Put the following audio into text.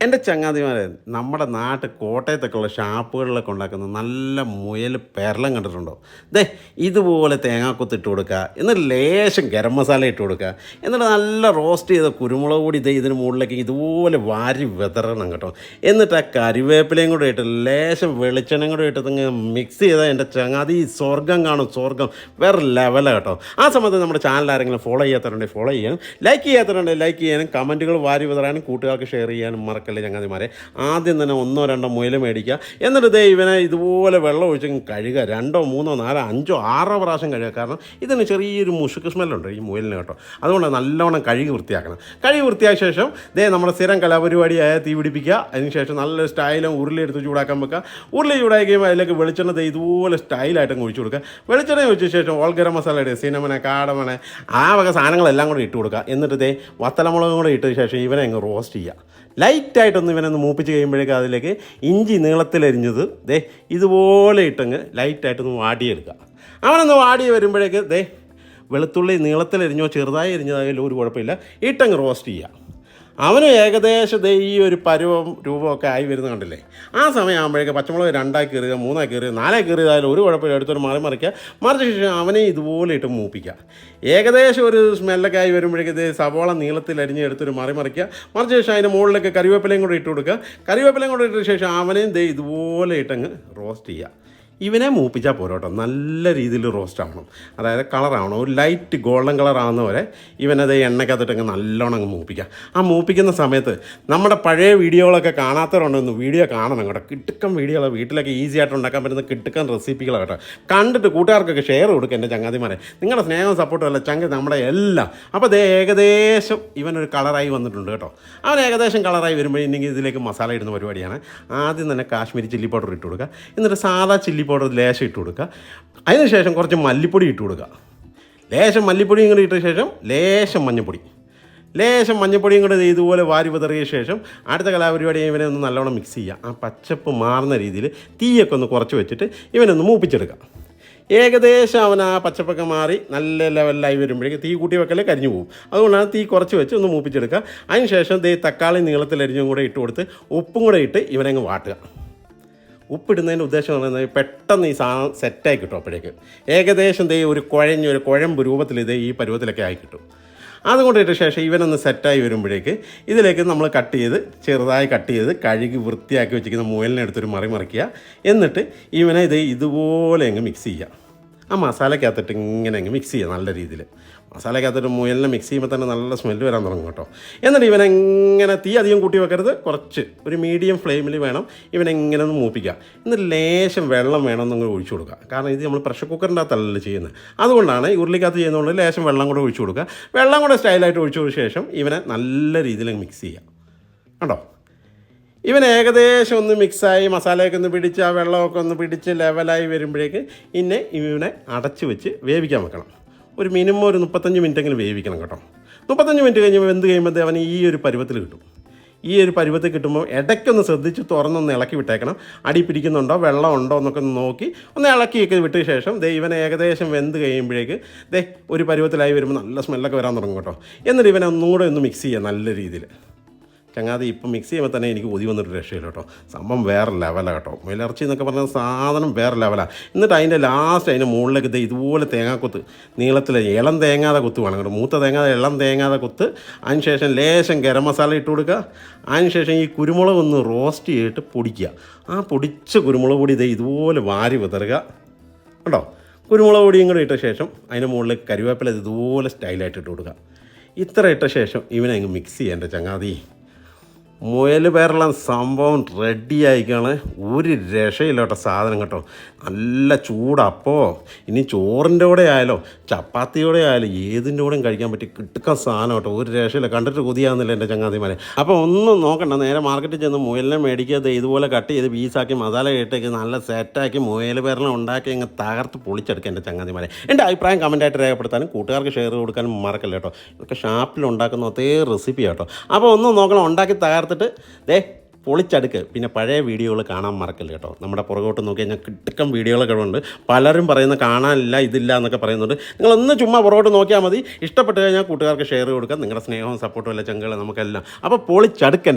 എന്റെ ചങ്ങാതിമാരെ നമ്മുടെ നാട്ടിൽ കോട്ടയത്തൊക്കെയുള്ള ഷാപ്പുകളിലൊക്കെ ഉണ്ടാക്കുന്ന നല്ല മുയൽ പെരളം കണ്ടിട്ടുണ്ടോ? ദേ ഇതുപോലെ തേങ്ങാക്കൊത്ത് ഇട്ട് കൊടുക്കുക എന്നിട്ട് ലേശം ഗരം മസാല ഇട്ട് കൊടുക്കുക എന്നിട്ട് നല്ല റോസ്റ്റ് ചെയ്ത കുരുമുളക് പൊടി ദേ ഇതിന് മുകളിലേക്ക് ഇതുപോലെ വാരി വിതറണം കേട്ടോ. എന്നിട്ട് ആ കരിവേപ്പിലയും കൂടെ ഇട്ട് ലേശം വെളിച്ചെണ്ണയും കൂടെ ഇട്ട് മിക്സ് ചെയ്താൽ എന്റെ ചങ്ങാതി സ്വർഗം കാണും സ്വർഗം വേറെ ലെവലാണ് കേട്ടോ. ആ സമയത്ത് നമ്മുടെ ചാനൽ ആരെങ്കിലും ഫോളോ ചെയ്യാത്തവരുണ്ടെങ്കിൽ ഫോളോ ചെയ്യാനും ലൈക്ക് ചെയ്യാത്തവരുണ്ടെങ്കിൽ ലൈക്ക് ചെയ്യാനും കമന്റുകൾ വാരി വിതറാനും കൂട്ടുകാർക്ക് ഷെയർ ചെയ്യാനും മറക്കല്ലേ ചങ്ങാതിമാരെ. ആദ്യം തന്നെ ഒന്നോ രണ്ടോ മുയൽ മേടിക്കുക. എന്നിട്ട് ദേ ഇവനെ ഇതുപോലെ വെള്ളം ഒഴിച്ച് കഴുകുക. രണ്ടോ മൂന്നോ നാലോ അഞ്ചോ ആറോ പ്രാവശ്യം കഴുകുക. കാരണം ഇതിന് ചെറിയൊരു മുഷുക്ക് സ്മെല്ലുണ്ട് ഈ മുയലിന് കേട്ടോ. അതുകൊണ്ട് നല്ലവണ്ണം കഴുകി വൃത്തിയാക്കണം. കഴുകി വൃത്തിയാക്കിയ ശേഷം ദേ നമ്മുടെ സ്ഥിരം കലാപരിപാടിയായ തീ പിടിപ്പിക്കുക. അതിനുശേഷം നല്ല സ്റ്റൈലും ഉരുളി എടുത്ത് ചൂടാക്കാൻ വെക്കുക. ഉരുളി ചൂടാക്കി കഴിയുമ്പോൾ അതിലേക്ക് വെളിച്ചെണ്ണ ദേ ഇതുപോലെ സ്റ്റൈലായിട്ട് ഒഴിച്ചു കൊടുക്കുക. വെളിച്ചെണ്ണ ഒഴിച്ച ശേഷം ഓൾ ഗരം ഇടുക സിനമന കാടമന ആ വക സാധനങ്ങളെല്ലാം കൂടി ഇട്ട് കൊടുക്കുക. എന്നിട്ട് ദേ വത്തലമുളകും കൂടെ ഇട്ട ശേഷം ഇവനെ അങ്ങ് റോസ്റ്റ് ചെയ്യുക. ലൈറ്റായിട്ടൊന്ന് ഇവനൊന്ന് മൂപ്പിച്ച് കഴിയുമ്പോഴേക്കും അതിലേക്ക് ഇഞ്ചി നീളത്തിലരിഞ്ഞത് ദേ ഇതുപോലെ ഇട്ടങ്ങ് ലൈറ്റായിട്ടൊന്ന് വാടിയെടുക്കുക. അവനൊന്ന് വാടി വരുമ്പോഴേക്ക് ദേ വെളുത്തുള്ളി നീളത്തിലരിഞ്ഞോ ചെറുതായി എരിഞ്ഞതായാലും ഒരു കുഴപ്പമില്ല. ഇട്ടങ്ങ് റോസ്റ്റ് ചെയ്യുക. അവന് ഏകദേശം ഈ ഒരു പരുവം രൂപമൊക്കെ ആയി വരുന്ന കണ്ടില്ലേ? ആ സമയം പച്ചമുളക് രണ്ടായി കയറുക മൂന്നായി കയറുക നാലായി കയറിയതായാലും ഒരു കുഴപ്പമില്ല. എടുത്തൊരു മറി മറിക്കുക. മറിച്ച ശേഷം അവനെ ഇതുപോലെ ഇട്ട് മൂപ്പിക്കുക. ഏകദേശം ഒരു സ്മെല്ലൊക്കെ ആയി വരുമ്പോഴേക്ക് ഇത് സവോള നീളത്തിൽ അരിഞ്ഞ് എടുത്തൊരു മറി മറിക്കുക. മറിച്ച ശേഷം അതിന്റെ മുകളിലേക്ക് കറിവേപ്പിലയും കൂടെ ഇട്ട് കൊടുക്കുക. കറിവേപ്പിലയും കൂടെ ഇട്ട ശേഷം അവനെയും ദേ ഇതുപോലെ ഇട്ടങ്ങ് റോസ്റ്റ് ചെയ്യുക. ഇവനെ മൂപ്പിച്ചാൽ പോരോട്ടോ. നല്ല രീതിയിൽ റോസ്റ്റ് ആവണം. അതായത് കളറാവണം ഒരു ലൈറ്റ് ഗോൾഡൻ കളർ ആവുന്ന വരെ ഇവനത് എണ്ണയ്ക്കകത്തിട്ടങ്ങ് നല്ലോണം അങ്ങ് മൂപ്പിക്കാം. ആ മൂപ്പിക്കുന്ന സമയത്ത് നമ്മുടെ പഴയ വീഡിയോകളൊക്കെ കാണാത്തവരുണ്ടെന്ന് വീഡിയോ കാണണം കേട്ടോ. കിട്ടുക്കൻ വീഡിയോകൾ വീട്ടിലൊക്കെ ഈസി ആയിട്ട് ഉണ്ടാക്കാൻ പറ്റുന്ന കിട്ടുക്കൻ റെസിപ്പികളാണ് കേട്ടോ. കണ്ടിട്ട് കൂട്ടുകാർക്കൊക്കെ ഷെയർ കൊടുക്കുക എന്റെ ചങ്ങാതിമാരെ. നിങ്ങളുടെ സ്നേഹവും സപ്പോർട്ടും അല്ല ചങ്ക നമ്മുടെ എല്ലാം. അപ്പോൾ അതേ ഏകദേശം ഇവനൊരു കളറായി വന്നിട്ടുണ്ട് കേട്ടോ. അവൻ ഏകദേശം കളറായി വരുമ്പോഴേ ഇതിലേക്ക് മസാല ഇടുന്ന പരിപാടിയാണ്. ആദ്യം തന്നെ കാശ്മീരി ചില്ലി പൗഡർ ഇട്ട് കൊടുക്കുക. എന്നിട്ട് സാധാ ചില്ലി പൗഡർ ലേശം ഇട്ട് കൊടുക്കുക. അതിനുശേഷം കുറച്ച് മല്ലിപ്പൊടി ഇട്ട് കൊടുക്കുക. ലേശം മല്ലിപ്പൊടി ഇങ്ങോട്ട് ഇട്ട ശേഷം ലേശം മഞ്ഞൾപ്പൊടി ലേശം മഞ്ഞൾപ്പൊടിയും കൂടെ ഇതുപോലെ വാരി വിതറിയ ശേഷം അടുത്ത കലാപരിപാടി ഇവനെ ഒന്ന് നല്ലോണം മിക്സ് ചെയ്യുക. ആ പച്ചപ്പ് മാറുന്ന രീതിയിൽ തീയൊക്കെ ഒന്ന് കുറച്ച് വെച്ചിട്ട് ഇവനൊന്ന് മൂപ്പിച്ചെടുക്കുക. ഏകദേശം അവൻ ആ പച്ചപ്പൊക്കെ മാറി നല്ല ലെവലിലായി വരുമ്പോഴേക്ക് തീ കൂട്ടി വെക്കലേ കരിഞ്ഞു പോകും. അതുകൊണ്ടാണ് തീ കുറച്ച് വെച്ച് ഒന്ന് മൂപ്പിച്ചെടുക്കുക. അതിന് ശേഷം ദേ തക്കാളി നീളത്തിലരിഞ്ഞും കൂടെ ഇട്ട് കൊടുത്ത് ഉപ്പും കൂടെ ഇട്ട് ഇവനങ്ങ് വാട്ടുക. ഉപ്പിടുന്നതിന്റെ ഉദ്ദേശം എന്ന് പറയുന്നത് പെട്ടെന്ന് ഈ സാധനം സെറ്റായി കിട്ടും അപ്പോഴേക്ക്. ഏകദേശം ദേ ഒരു കുഴഞ്ഞ ഒരു കുഴമ്പ് രൂപത്തിൽ ഇത് ഈ പരുവത്തിലൊക്കെ ആയി കിട്ടും. അതുകൊണ്ട് ഇട്ട ശേഷം ഇവനൊന്ന് സെറ്റായി വരുമ്പോഴേക്ക് ഇതിലേക്ക് നമ്മൾ കട്ട് ചെയ്ത് ചെറുതായി കട്ട് ചെയ്ത് കഴുകി വൃത്തിയാക്കി വെച്ചിരിക്കുന്ന മുയലിനെ എടുത്തൊരു മറി മറിക്കുക. എന്നിട്ട് ഇവനെ ഇത് ഇതുപോലെ അങ്ങ് മിക്സ് ചെയ്യുക. ആ മസാലക്കകത്തിട്ട് ഇങ്ങനെ അങ്ങ് മിക്സ് ചെയ്യുക നല്ല രീതിയിൽ. മസാലക്കകത്തിട്ട് മുയലിനെ മിക്സ് ചെയ്യുമ്പോൾ തന്നെ നല്ല സ്മെൽ വരാൻ തുടങ്ങും കേട്ടോ. എന്നിട്ട് ഇവനെങ്ങനെ തീ അധികം കൂട്ടി വെക്കരുത്. കുറച്ച് ഒരു മീഡിയം ഫ്ലെയിമിൽ വേണം. ഇവനെങ്ങനെ ഒന്ന് മൂപ്പിക്കുക. എന്നിട്ട് ലേശം വെള്ളം വേണമെന്നങ്ങ് ഒഴിച്ചു കൊടുക്കുക. കാരണം ഇത് നമ്മൾ പ്രഷർ കുക്കറിന്റെ അകത്തല്ലല്ലോ ചെയ്യുന്നത്. അതുകൊണ്ടാണ് ഉരുളിക്കകത്ത് ചെയ്യുന്നതുകൊണ്ട് ലേശം വെള്ളം കൂടെ ഒഴിച്ചു കൊടുക്കുക. വെള്ളം കൂടെ സ്റ്റൈലായിട്ട് ഒഴിച്ചു കൊടുത്ത ശേഷം ഇവനെ നല്ല രീതിയിൽ മിക്സ് ചെയ്യുക. കണ്ടോ? ഇവൻ ഏകദേശം ഒന്ന് മിക്സായി മസാലയൊക്കെ ഒന്ന് പിടിച്ച് ആ വെള്ളമൊക്കെ ഒന്ന് പിടിച്ച് ലെവലായി വരുമ്പോഴേക്ക് ഇന്നെ ഇവനെ അടച്ചു വെച്ച് വേവിക്കാൻ വെക്കണം. ഒരു മിനിമം ഒരു മുപ്പത്തഞ്ച് മിനിറ്റെങ്കിലും വേവിക്കണം കേട്ടോ. മുപ്പത്തഞ്ച് മിനിറ്റ് കഴിഞ്ഞ് വെന്ത് കഴിയുമ്പോൾ അവന് ഈ ഒരു പരുവത്തിൽ കിട്ടും. ഈ ഒരു പരുവത്തിൽ കിട്ടുമ്പോൾ ഇടയ്ക്കൊന്ന് ശ്രദ്ധിച്ച് തുറന്നൊന്ന് ഇളക്കി വിട്ടേക്കണം. അടി പിടിക്കുന്നുണ്ടോ? വെള്ളം ഉണ്ടോ? എന്നൊക്കെ ഒന്ന് നോക്കി ഒന്ന് ഇളക്കിയൊക്കെ വിട്ട ശേഷം ദേ ഇവനെ ഏകദേശം വെന്ത് കഴിയുമ്പോഴേക്ക് ദേ ഒരു പരുവത്തിലായി വരുമ്പോൾ നല്ല സ്മെല്ലൊക്കെ വരാൻ തുടങ്ങും കേട്ടോ. എന്നിട്ട് ഇവനെ ഒന്നുകൂടെ ഒന്ന് മിക്സ് ചെയ്യുക നല്ല രീതിയിൽ ചങ്ങാതി ഇപ്പം മിക്സ് ചെയ്യുമ്പോൾ തന്നെ എനിക്ക് ഒതി വന്നിട്ട് രക്ഷയില്ല കേട്ടോ. സംഭവം വേറെ ലെവലാണ് കേട്ടോ. മുയലിറച്ചി എന്നൊക്കെ പറഞ്ഞാൽ സാധനം വേറെ ലെവലാണ് എന്നിട്ട് അതിന്റെ ലാസ്റ്റ് അതിന്റെ മുകളിലേക്ക് ഇത് ഇതുപോലെ തേങ്ങാക്കൊത്ത് നീളത്തിൽ ഇളം തേങ്ങാതെ കൊത്ത് വേണം കേട്ടോ. മൂത്ത തേങ്ങാതെ ഇളം തേങ്ങാതെ കൊത്ത്. അതിന് ശേഷം ലേശം ഗരം മസാല ഇട്ട് കൊടുക്കുക. അതിന് ശേഷം ഈ കുരുമുളക് ഒന്ന് റോസ്റ്റ് ചെയ്തിട്ട് പൊടിക്കുക. ആ പൊടിച്ച കുരുമുളക് പൊടി ഇത് ഇതുപോലെ വാരി വിതറുക. കേട്ടോ കുരുമുളക് പൊടിയും കൂടെ ഇട്ട ശേഷം അതിന്റെ മുകളിൽ കരിവേപ്പില ഇത് ഇതുപോലെ സ്റ്റൈലായിട്ട് ഇട്ട് കൊടുക്കുക. ഇത്ര ഇട്ട ശേഷം ഇവനെ അങ്ങ് മിക്സ് ചെയ്യേണ്ട ചങ്ങാതി. മുയൽ പേരെല്ലാം സംഭവം റെഡി ആയിക്കാണ് ഒരു രക്ഷയില്ല കേട്ടോ സാധനം കേട്ടോ. നല്ല ചൂടപ്പോ ഇനി ചോറിന്റെ കൂടെ ആയാലോ ചപ്പാത്തിയോടെ ആയാലും ഏതിന്റെ കൂടെയും കഴിക്കാൻ പറ്റി കിട്ടുക്കാൻ സാധനം കേട്ടോ. ഒരു രക്ഷയില്ല. കണ്ടിട്ട് കൊതിയാവുന്നില്ല എന്റെ ചങ്ങാതിമാരെ. അപ്പോൾ ഒന്നും നോക്കണ്ട. നേരെ മാർക്കറ്റിൽ ചെന്ന് മുയലിനെ മേടിക്കാത്ത ഇതുപോലെ കട്ട് ചെയ്ത് പീസാക്കി മസാല ഇട്ടേക്ക് നല്ല സെറ്റാക്കി മുയൽ പേരെല്ലാം ഉണ്ടാക്കി അങ്ങ് തകർത്ത് പൊളിച്ചെടുക്കുക എന്റെ ചങ്ങാതിമാരെ. എന്റെ അഭിപ്രായം കമന്റായിട്ട് രേഖപ്പെടുത്താനും കൂട്ടുകാർക്ക് ഷെയർ കൊടുക്കാനും മറക്കല്ല കേട്ടോ. ഇതൊക്കെ ഷാപ്പിൽ ഉണ്ടാക്കുന്ന അതേ റെസിപ്പി കേട്ടോ. അപ്പോൾ ഒന്നും നോക്കണം. ഉണ്ടാക്കി തകർത്തിട്ട് ദേ പൊളിച്ചടുക്ക്. പിന്നെ പഴയ വീഡിയോകൾ കാണാൻ മറക്കില്ല കേട്ടോ. നമ്മുടെ പുറകോട്ട് നോക്കി കഴിഞ്ഞാൽ കിട്ടക്കം വീഡിയോകളൊക്കെ ഉണ്ട്. പലരും പറയുന്ന കാണാനില്ല ഇതില്ല എന്നൊക്കെ പറയുന്നുണ്ട്. നിങ്ങളൊന്ന് ചുമ്മാ പുറകോട്ട് നോക്കിയാൽ മതി. ഇഷ്ടപ്പെട്ട് കഴിഞ്ഞാൽ കൂട്ടുകാർക്ക് ഷെയർ കൊടുക്കാം. നിങ്ങളുടെ സ്നേഹവും സപ്പോർട്ടും അല്ല ചെങ്കളും നമുക്കെല്ലാം. അപ്പോൾ പൊളിച്ചടുക്ക്